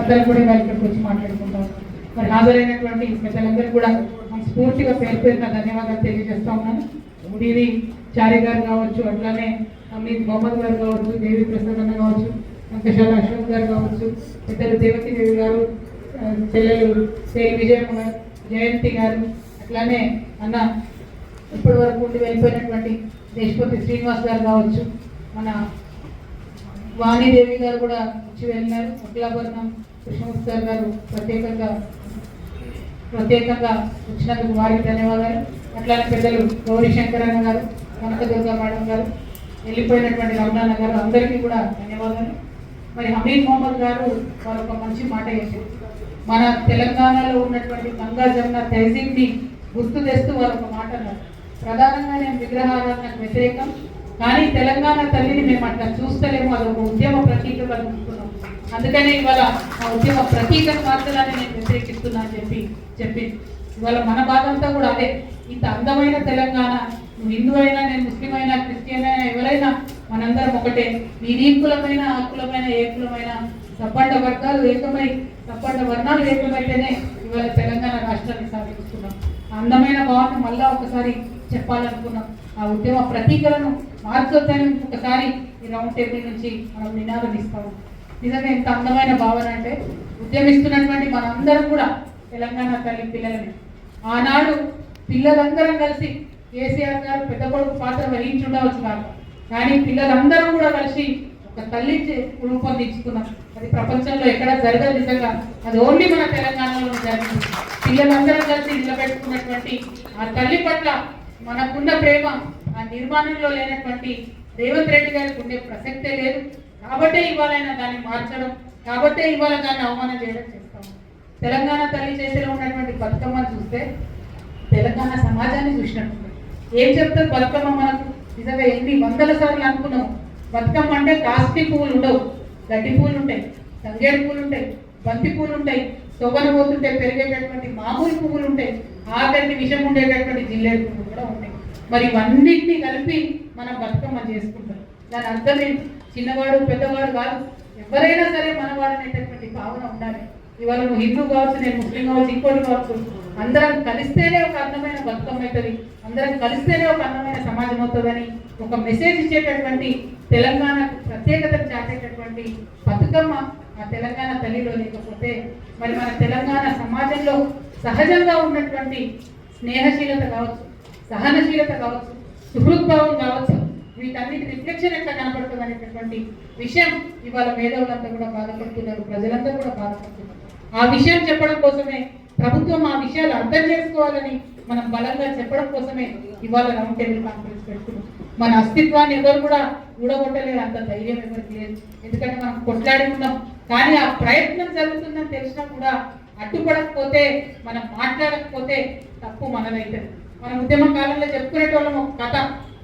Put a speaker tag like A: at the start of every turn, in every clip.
A: అందరూ కూడా ఇవాళ ఇక్కడికి వచ్చి మాట్లాడుకుంటాం. మరి హాజరైనటువంటి పెద్దలందరూ కూడా స్ఫూర్తిగా పేరు పేరున ధన్యవాదాలు తెలియజేస్తా ఉన్నాను. దీవి చారి గారు కావచ్చు అట్లానే అమిత్ మొహమ్మద్ గారు కావచ్చు దేవి ప్రసన్న కావచ్చు అంకశాల అశోక్ గారు కావచ్చు ఇద్దరు దేవతి దేవి గారు చెల్లెలు శ్రీ విజయమ్మ జయంతి గారు అట్లానే అన్న ఇప్పటి వరకు ఉండి వెళ్ళిపోయినటువంటి దేశపతి శ్రీనివాస్ గారు కావచ్చు మన వాణిదేవి గారు కూడా వచ్చి వెళ్ళినారు. అఖిలాభరణం కృష్ణమూర్తి గారు గారు ప్రత్యేకంగా ప్రత్యేకంగా వచ్చినందుకు వారికి ధన్యవాదాలు. అట్లానే పెద్దలు గౌరీ శంకరన్న గారు కనకదుర్గ మేడం గారు వెళ్ళిపోయినటువంటి రమణాన్న గారు అందరికీ కూడా ధన్యవాదాలు. మరి హమీద్ మొహమ్మద్ గారు వారు ఒక మంచి మాట చేశారు మన తెలంగాణలో ఉన్నటువంటి గంగా జమున తహజీబ్ని గుర్తు తెస్తూ వారు ఒక మాట అన్నారు. ప్రధానంగా నేను విగ్రహారాధనకు వ్యతిరేకం. కానీ తెలంగాణ తల్లిని మేము అట్లా చూస్తలేము. అది ఒక ఉద్యమ ప్రతీకగా చూస్తున్నాం. అందుకనే ఇవాళ ఆ ఉద్యమ ప్రతీక మార్చాలని నేను వ్యతిరేకిస్తున్నా అని చెప్పి చెప్పింది ఇవాళ మన బాధంతా కూడా అదే. ఇంత అందమైన తెలంగాణ నువ్వు హిందూ అయినా నేను ముస్లిం అయినా క్రిస్టియన్ అయినా ఎవరైనా మనందరం ఒకటే. నీ ఆకులమైన కులమైన ఆ కులమైన సబ్బండ వర్గాలు ఏకమై సబ్బండ వర్ణాలు ఏకమైతేనే ఇవాళ తెలంగాణ రాష్ట్రాన్ని సాధిస్తున్నాం. అందమైన భావన మళ్ళా ఒకసారి చెప్పాలనుకున్నాం. ఆ ఉద్యమ ప్రతీకలను మార్చొద్దని ఒకసారి ఈ రౌండ్ టేబుల్ నుంచి మనం నినాదం ఇస్తాము నిజంగా ఎంత అందమైన భావన అంటే ఉద్యమిస్తున్నటువంటి మనందరం కూడా తెలంగాణ తల్లి పిల్లలని ఆనాడు పిల్లలందరం కలిసి కేసీఆర్ గారు పెద్ద కొడుకు పాత్ర వహించి ఉండవచ్చు కానీ పిల్లలందరం కూడా కలిసి ఒక తల్లి రూపొందించుకున్నాం. అది ప్రపంచంలో ఎక్కడ జరగదు నిజంగా. అది ఓన్లీ మన తెలంగాణలో జరిగింది. పిల్లలందరం కలిసి నిలబెట్టుకున్నటువంటి ఆ తల్లి పట్ల మనకున్న ప్రేమ ఆ నిర్మాణంలో లేనటువంటి రేవంత్ రెడ్డి గారికి ఉండే ప్రసక్తే లేదు. కాబట్టే ఇవాళ దాన్ని మార్చడం కాబట్టే ఇవాళ దాన్ని అవమానం చేయడం చేస్తాం. తెలంగాణ తల్లి చేతిలో ఉన్నటువంటి బతుకమ్మను చూస్తే తెలంగాణ సమాజాన్ని చూసినట్టు ఏం చెప్తారు బతుకమ్మ మనకు? నిజంగా ఎన్ని వందల సార్లు అనుకున్నాం. బతుకమ్మ అంటే కాస్తి పువ్వులు ఉండవు. గడ్డి పూలు ఉంటాయి తంగేడు పూలు ఉంటాయి బంతి పూలు ఉంటాయి తొగన పోతుంటే పెరిగేటటువంటి మామూలు పువ్వులు ఉంటాయి. ఆఖరికి విషం ఉండేటటువంటి జిల్లేడు పువ్వులు కూడా ఉంటాయి. మరి ఇవన్నింటినీ కలిపి మనం బతుకమ్మ చేసుకుంటాం. దాని అర్థం ఏంటి? చిన్నవాడు పెద్దవాడు కాదు. ఎవరైనా సరే మనవాడు అనేటటువంటి భావన ఉండాలి. ఇవాళ నువ్వు హిందూ కావచ్చు నేను ముస్లిం కావచ్చు ఇంకోటి కావచ్చు. అందరం కలిస్తేనే ఒక అందమైన బతుకమ్మ అవుతుంది. అందరం కలిస్తేనే ఒక అందమైన సమాజం అవుతుందని ఒక మెసేజ్ ఇచ్చేటటువంటి తెలంగాణకు ప్రత్యేకతను చాటేటటువంటి బతుకమ్మ ఆ తెలంగాణ తల్లిలో లేకపోతే మరి మన తెలంగాణ సమాజంలో సహజంగా ఉన్నటువంటి స్నేహశీలత కావచ్చు. సహనశీలత కావచ్చు సుహృద్భావం కావచ్చు వీటన్నిటి రిఫ్లెక్షన్ ఎట్లా కనపడుతుంది అనేటటువంటి విషయం ఇవాళ మేధావులంతా కూడా బాధపడుతున్నారు ప్రజలంతా కూడా బాధపడుతున్నారు. ఆ విషయం చెప్పడం కోసమే ప్రభుత్వం ఆ విషయాలు అర్థం చేసుకోవాలని మనం బలంగా చెప్పడం కోసమే ఇవాళ రౌండ్ టేబుల్ కాన్ఫరెన్స్ పెట్టుకున్నాం మన అస్తిత్వాన్ని ఎవరు కూడా ఊడగొట్టలేరు అంత ధైర్యం ఎవరికి లేదు. ఎందుకంటే మనం కొట్లాడుకున్నాం కానీ ఆ ప్రయత్నం జరుగుతుందని తెలిసినా కూడా అడ్డుపడకపోతే మనం మాట్లాడకపోతే తప్పు మనదైతుంది మన ఉద్యమ కాలంలో చెప్పుకునేటోళ్ళం ఒక కథ.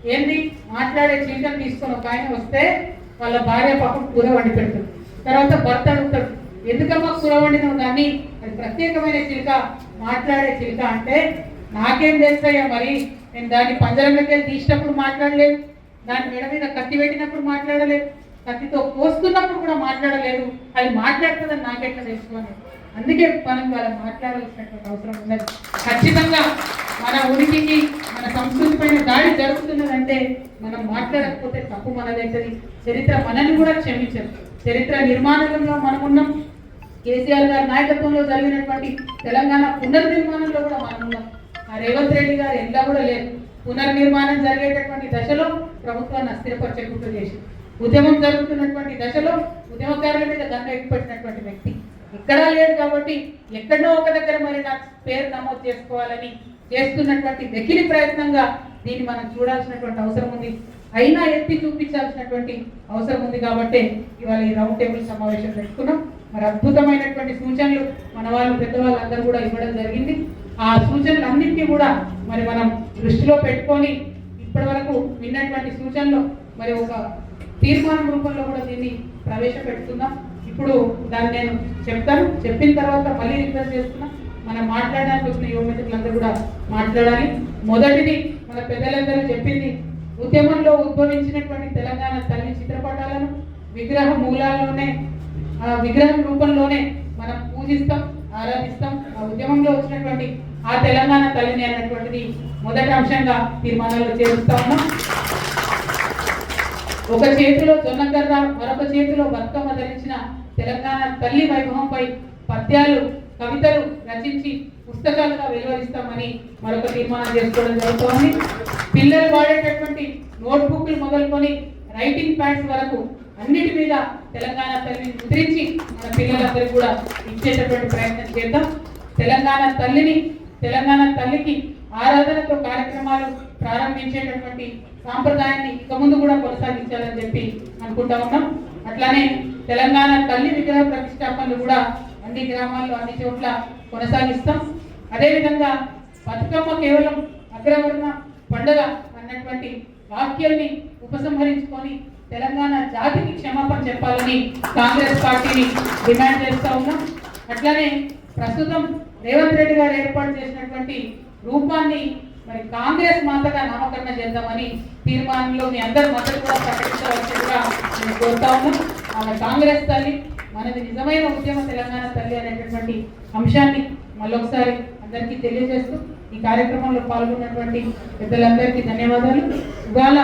A: ఏంది? మాట్లాడే చీకని తీసుకొని ఒక ఆయన వస్తే వాళ్ళ భార్య పాపం కూర వండి పెడతాడు తర్వాత భర్త అడుగుతాడు ఎందుకమ్మా కూర వండినావు కానీ అది ప్రత్యేకమైన చిలుక. మాట్లాడే చిలుక అంటే నాకేం తెలుస్తాయా మరి? నేను దాన్ని పంజరంలోకి వెళ్ళి తీసినప్పుడు మాట్లాడలేదు. దాని మెడ మీద కత్తి పెట్టినప్పుడు మాట్లాడలేదు. కత్తితో కోస్తున్నప్పుడు కూడా మాట్లాడలేదు. అది మాట్లాడుతుందని నాకెట్లా తెలుసుకోవాలి అందుకే మనం వాళ్ళ మాట్లాడాల్సినటువంటి అవసరం ఉన్నది. ఖచ్చితంగా మన ఉనికికి మన సంస్కృతి పైన దాడి జరుగుతున్నదంటే మనం మాట్లాడకపోతే తప్పు మనదైతుంది. చరిత్ర మనల్ని కూడా క్షమించదు. చరిత్ర నిర్మాణంలో మనం ఉన్నాం కేసీఆర్ గారి నాయకత్వంలో జరిగినటువంటి తెలంగాణ పునర్నిర్మాణంలో కూడా మనం ఉన్నాం ఆ రేవంత్ రెడ్డి గారు ఎంత కూడా లేదు పునర్నిర్మాణం జరిగేటటువంటి దశలో ప్రభుత్వాన్ని అస్థిరపరచకుండా చేసి ఉద్యమం జరుగుతున్నటువంటి దశలో ఉద్యమకారుల మీద గంగ ఎక్కుపెట్టినటువంటి వ్యక్తి ఎక్కడా లేదు కాబట్టి ఎక్కడో ఒక దగ్గర మరి నా పేరు నమోదు చేసుకోవాలని చేస్తున్నటువంటి వెకిలి ప్రయత్నంగా దీన్ని మనం చూడాల్సినటువంటి అవసరం ఉంది. అయినా ఎత్తి చూపించాల్సినటువంటి అవసరం ఉంది కాబట్టి ఇవాళ ఈ రౌండ్ టేబుల్ సమావేశం పెట్టుకున్నాం. మరి అద్భుతమైనటువంటి సూచనలు మన వాళ్ళు పెద్ద వాళ్ళందరూ కూడా ఇవ్వడం జరిగింది. ఆ సూచనలు అన్నింటినీ కూడా మరి మనం దృష్టిలో పెట్టుకొని ఇప్పటి వరకు విన్నటువంటి సూచనలు మరి ఒక తీర్మానం రూపంలో కూడా దీన్ని ప్రవేశపెడుతున్నాం. ఇప్పుడు దాన్ని నేను చెప్తాను. చెప్పిన తర్వాత మళ్ళీ రిక్వెస్ట్ చేస్తున్నా. మనం మాట్లాడడానికి వచ్చిన యువమిత్రులందరూ కూడా మాట్లాడాలి. మొదటిది మన పెద్దలందరూ చెప్పింది ఉద్యమంలో ఉద్భవించినటువంటి తెలంగాణ తల్లి చిత్రపటాలను విగ్రహ మూలాల్లోనే ఆ విగ్రహం రూపంలోనే మనం పూజిస్తాం ఆరాధిస్తాం. ఆ ఉద్యమంలో వచ్చినటువంటి ఆ తెలంగాణ తల్లిని అన్నటువంటిది మొదటి అంశంగా తీర్మానాల్లో చేరుస్తా ఉన్నాం. ఒక చేతిలో జొన్నకర్ర మరొక చేతిలో బతుకమ్మ ధరించిన తెలంగాణ తల్లి వైభవంపై పద్యాలు కవితలు రచించి పుస్తకాలుగా వెలువరిస్తామని మరొక తీర్మానం చేసుకోవడం జరుగుతోంది. పిల్లలు వాడేటటువంటి నోట్బుక్లు మొదలుకొని రైటింగ్ ప్యాడ్స్ వరకు అన్నిటి మీద తెలంగాణ తల్లిని ముద్రించి మన పిల్లలందరూ కూడా ఇచ్చేటటువంటి ప్రయత్నం చేద్దాం. తెలంగాణ తల్లిని తెలంగాణ తల్లికి ఆరాధనతో కార్యక్రమాలు ప్రారంభించేటటువంటి సాంప్రదాయాన్ని ఇక ముందు కూడా కొనసాగించాలని చెప్పి అనుకుంటా ఉన్నాం. అట్లానే తెలంగాణ తల్లి విగ్రహ ప్రతిష్టాపనలు కూడా అన్ని గ్రామాల్లో అన్ని చోట్ల కొనసాగిస్తాం. అదేవిధంగా బతుకమ్మ కేవలం అగ్రవర్ణ పండుగ అన్నటువంటి వాక్యాల్ని ఉపసంహరించుకొని తెలంగాణ జాతికి క్షమాపణ చెప్పాలని కాంగ్రెస్ పార్టీని డిమాండ్ చేస్తూ ఉన్నాం. అట్లానే ప్రస్తుతం రేవంత్ రెడ్డి గారు ఏర్పాటు చేసినటువంటి రూపాన్ని మరి కాంగ్రెస్ మాతగా నామకరణ చేద్దామని తీర్మానంలో మీ అందరి మద్దతు కూడా ప్రకటించవలసిందిగా నేను కోరుతా ఉన్నాం. ఆమె కాంగ్రెస్ తల్లి మనది నిజమైన ఉద్యమ తెలంగాణ తల్లి అనేటటువంటి అంశాన్ని మళ్ళొకసారి అందరికీ తెలియజేస్తూ ఈ కార్యక్రమంలో పాల్గొన్నటువంటి పెద్దలందరికీ ధన్యవాదాలు. ఇవాళ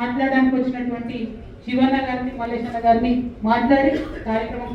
A: మాట్లాడడానికి వచ్చినటువంటి శివన్న గారిని మల్లేశన్న గారిని మాట్లాడి కార్యక్రమం